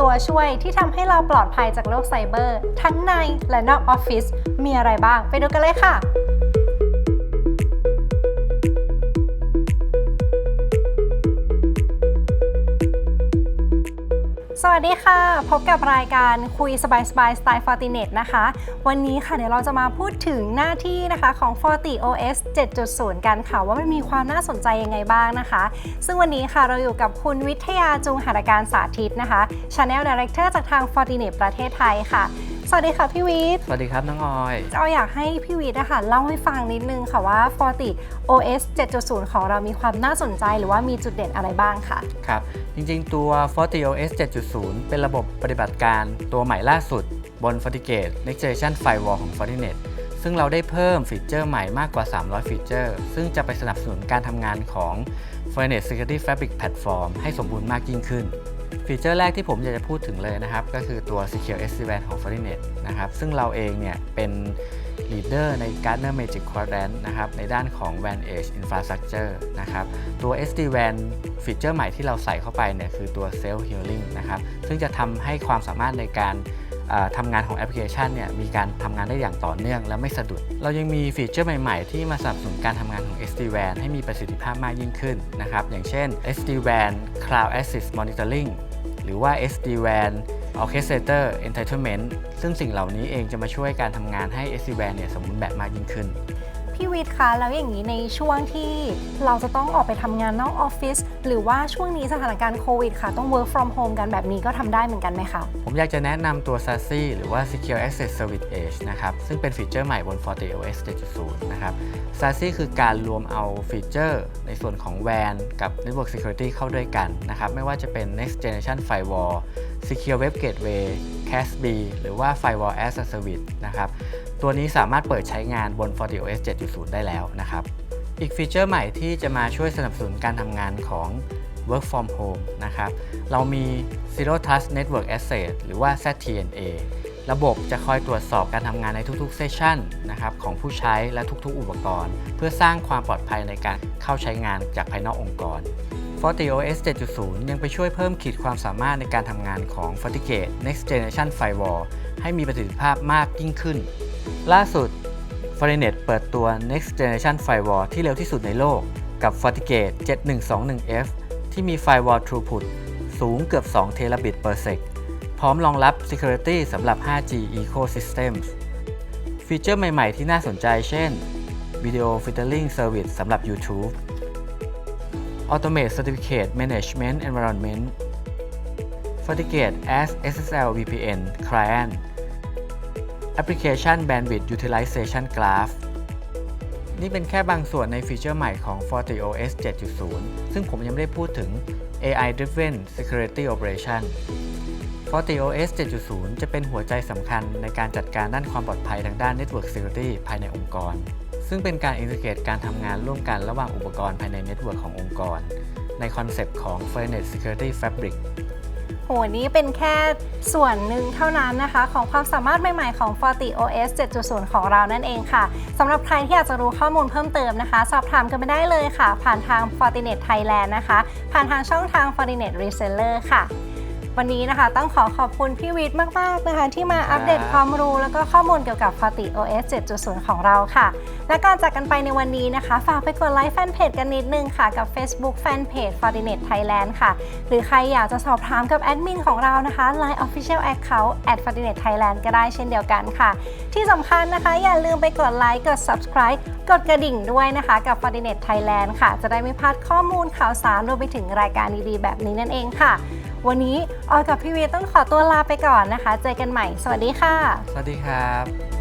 ตัวช่วยที่ทำให้เราปลอดภัยจากโลกไซเบอร์ ทั้งในและนอกออฟฟิศมีอะไรบ้าง ไปดูกันเลยค่ะ สวัสดีค่ะ พบกับรายการคุยสบายสบายสไตล์ฟอร์ติเนตนะคะ วันนี้ค่ะเดี๋ยวเราจะมาพูดถึงหน้าที่นะคะของ Forti OS 7.0 กันค่ะ ว่ามันมีความน่าสนใจยังไงบ้างนะคะ ซึ่งวันนี้ค่ะเราอยู่กับคุณวิทยาจุงหัตการสาธิตนะคะ Channel Director จากทาง Fortinet ประเทศไทยค่ะ สวัสดีค่ะพี่วิทย์สวัสดีครับน้องออยเอาอยากให้พี่วิทย์นะคะเล่าให้ฟังนิดนึงค่ะว่า Forti OS 7.0 ของเรามีความน่าสนใจหรือว่ามีจุดเด่นอะไรบ้างค่ะ ครับ จริงๆตัว FortiOS 7.0 เป็นระบบปฏิบัติการตัวใหม่ล่าสุดบน FortiGate Next Generation Firewall ของ Fortinet ซึ่งเราได้เพิ่มฟีเจอร์ใหม่มากกว่า 300 ฟีเจอร์ ซึ่งจะไปสนับสนุนการทำงานของ Fortinet Security Fabric Platform ให้สมบูรณ์มากยิ่งขึ้น ฟีเจอร์แรกที่ผมอยากจะพูดถึงเลยนะครับ ก็คือตัว Secure SD-WAN ของ Fortinet นะครับ ซึ่งเราเองเนี่ยเป็น leader ใน Gartner Magic Quadrant นะครับ ในด้านของ WAN Edge Infrastructure นะครับ ตัว SD-WAN ฟีเจอร์ใหม่ที่เราใส่เข้าไปเนี่ยคือตัว Self Healing นะครับ ซึ่งจะทำให้ความสามารถในการ ทำงานของแอปพลิเคชันเนี่ยมีการทำงานได้อย่างต่อเนื่องและไม่สะดุด เรายังมีฟีเจอร์ใหม่ๆ ที่มาสนับสนุนการทำงานของ SD-WAN ให้มีประสิทธิภาพมากยิ่งขึ้นนะครับอย่างเช่น SD-WAN Cloud Assist Monitoring หรือว่า SD-WAN Orchestrator Entitlement ซึ่งสิ่งเหล่านี้เองจะมาช่วยการทำงานให้ SD-WAN เนี่ยสมบูรณ์แบบมากยิ่งขึ้น พี่วิทย์คะแล้วอย่างนี้ในช่วงที่เราจะต้องออกไปทำงานนอกออฟฟิศหรือว่าช่วงนี้สถานการณ์โควิดค่ะ ต้อง work from home กันแบบนี้ก็ทำได้เหมือนกันไหมคะ ผมอยากจะแนะนำตัว SASE หรือว่า Secure Access Service Edge นะครับ ซึ่งเป็นฟีเจอร์ใหม่บน FortiOS 7.0 นะครับ SASE คือการรวมเอาฟีเจอร์ ในส่วนของ WAN กับ Network Security เข้าด้วยกันนะครับ ไม่ว่าจะเป็น Next Generation Firewall Secure Web Gateway CASB หรือว่า Firewall as a Service นะครับ ตัวนี้สามารถเปิดใช้งานบน FortiOS 7.0 ได้แล้วนะครับ อีกฟีเจอร์ใหม่ที่จะมาช่วยสนับสนุนการทำงานของ Work from Home นะครับ เรามี Zero Trust Network Access หรือว่า ZTNA ระบบจะคอยตรวจสอบการทำงานในทุกๆเซสชันนะครับของผู้ใช้และทุกๆ อุปกรณ์ เพื่อสร้างความปลอดภัยในการเข้าใช้งานจากภายนอกองค์กร FortiOS 7.0 ยังไปช่วยเพิ่มขีดความสามารถในการทำงานของ FortiGate Next Generation Firewall ให้มีประสิทธิภาพมากยิ่งขึ้น ล่าสุด Fortinet เปิดตัว Next Generation Firewall ที่เร็วที่สุดในโลกกับ FortiGate 7121F ที่มี Firewall Throughput สูงเกือบ2 Terabit per sec พร้อมรองรับ Security สำหรับ 5G Ecosystems ฟีเจอร์ใหม่ๆ ที่น่าสนใจเช่น Video Filtering Service สำหรับ YouTube Automate Certificate Management Environment FortiGate as SSL VPN Client Application Bandwidth Utilization Graph นี่เป็นแค่บางส่วนในฟีเจอร์ใหม่ของ FortiOS 7.0 ซึ่งผมยังไม่ได้พูดถึง AI Driven Security Operation FortiOS 7.0 จะเป็นหัวใจสำคัญในการจัดการด้านความปลอดภัยทางด้าน Network Security ภายในองค์กร ซึ่งเป็นการอินทิเกรตการทำงานร่วมกันระหว่างอุปกรณ์ภายในเน็ตเวิร์กขององค์กร ในคอนเซปต์ของ Fortinet Security Fabric โหนี่เป็นแค่ส่วนหนึ่งเท่านั้นนะคะ ของความสามารถใหม่ๆของ Forti OS 7.0 ของเรานั่นเองค่ะสำหรับใครที่อยากจะรู้ข้อมูลเพิ่มเติมนะคะ สอบถามกันไปได้เลยค่ะ ผ่านทาง Fortinet Thailand นะคะ ผ่านทางช่องทาง Fortinet Reseller ค่ะ วันนี้นะคะ ต้องขอขอบคุณพี่วิทย์มากๆนะคะ ที่มาอัปเดตความรู้แล้วก็ข้อมูลเกี่ยวกับ Forti OS 7.0 ของเราค่ะ และก่อนจากกันไปในวันนี้นะคะ ฝากไปกดไลค์แฟนเพจกันนิดนึงค่ะ กับ Facebook Fanpage Fortinet Thailand ค่ะ หรือใครอยากจะสอบถามกับแอดมินของเรานะคะ Line Official Account at Fortinet Thailand ก็ได้เช่นเดียวกันค่ะ ที่สำคัญนะคะ อย่าลืมไปกดไลค์กด Subscribe กดกระดิ่งด้วยนะคะกับ Fortinet Thailand ค่ะ จะได้ไม่พลาดข้อมูลข่าวสารรวมไปถึงรายการดีๆ แบบนี้นั่นเองค่ะ วันนี้ออยกับพี่วีต้องขอตัวลาไปก่อนนะคะ เจอกันใหม่ สวัสดีค่ะ สวัสดีครับ